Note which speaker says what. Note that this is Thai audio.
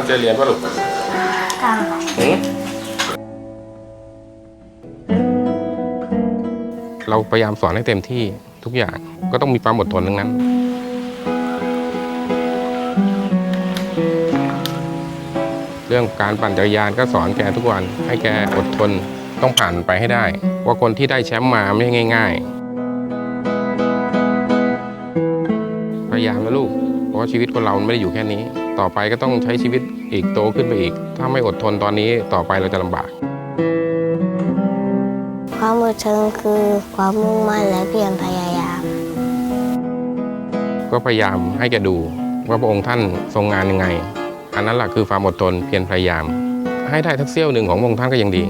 Speaker 1: งใจเรียนป่ะลูก
Speaker 2: ตั้ง
Speaker 1: หือเราพยายามสอนให้เต็มที่ทุกอย่างก็ต้องมีความอดทนทั้งนั้น เรื่องการปั่นจักรยานก็สอนแกทุกวันให้แกอดทนต้องผ่านไปให้ได้ ว่าคนที่ได้แชมป์มาไม่ใช่ง่าย ๆ พยายามนะลูกเพราะว่าชีวิตคนเรามันไม่ได้อยู่แค่นี้ ต่อไปก็ต้องใช้ชีวิตอีกโตขึ้นไปอีก ถ้าไม่อดทนตอนนี้ต่อไปเราจะลำบาก
Speaker 2: ความอดทนคือความมุ่งมั่นและเพียรพยายาม
Speaker 1: ก็พยายามให้แกดูว่าพระองค์ท่านทรงงานยังไง อันนั้นแหละคือความอดทนเพียรพยายาม ให้ได้ทักเสี้ยวหนึ่งของพระองค์ท่านก็ยังดี